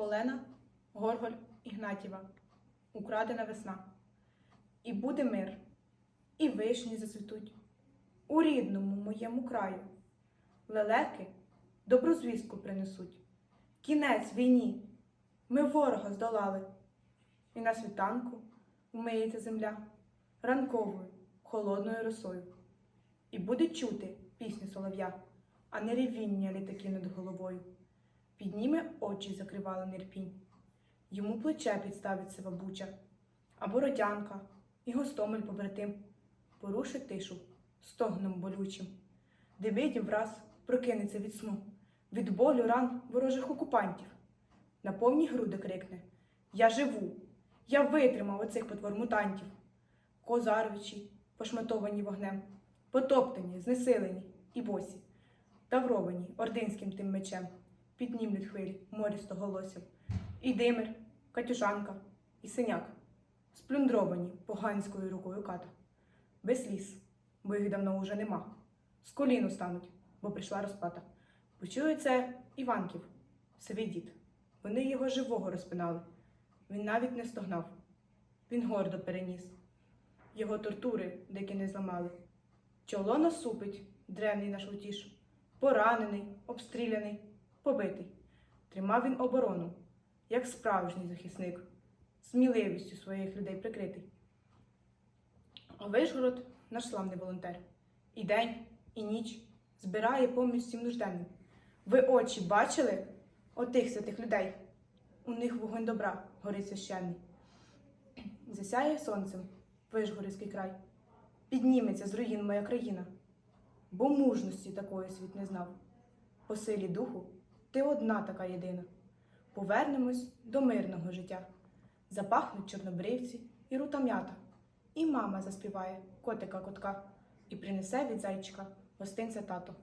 Олена Горголь Ігнатєва. Украдена весна. І буде мир, і вишні зацвітуть у рідному моєму краю. Лелеки добру звістку принесуть. Кінець війні. Ми ворога здолали. І на світанку вмиється земля ранковою, холодною росою. І буде чути пісню солов'я, а не ревіння літаки над головою. Підніме очі закривала нерпінь. Йому плече підставить сива буча, а бородянка і гостомель побратим порушить тишу стогном болючим. Де видів враз прокинеться від сну, від болю ран ворожих окупантів. На повні груди крикне Я живу! Я витримав оцих потвор мутантів. Козаровичі, пошматовані вогнем, потоптані, знесилені і босі, тавровані ординським тим мечем, піднімлють хвилі морісто голосів. І димир, катюшанка, і синяк, сплюндровані поганською рукою ката. Без сліз, бо їх давно уже нема. З коліну стануть, бо прийшла розпата. Почує це Іванків, сивий дід. Вони його живого розпинали. Він навіть не стогнав. Він гордо переніс. Його тортури дикі не зламали. Чоло насупить древній наш утіш. Поранений, обстріляний, побитий. Тримав він оборону, як справжній захисник, сміливістю своїх людей прикритий. А Вишгород наш славний волонтер. І день, і ніч збирає поміч всім нужденним. Ви очі бачили отих святих людей? У них вогонь добра горить священний. Засяє сонцем Вишгородський край. Підніметься з руїн моя країна, бо мужності такої світ не знав. По силі духу ти одна така єдина. Повернемось до мирного життя. Запахнуть чорнобривці і рута м'ята. І мама заспіває котика котка і принесе від зайчика гостинця тато.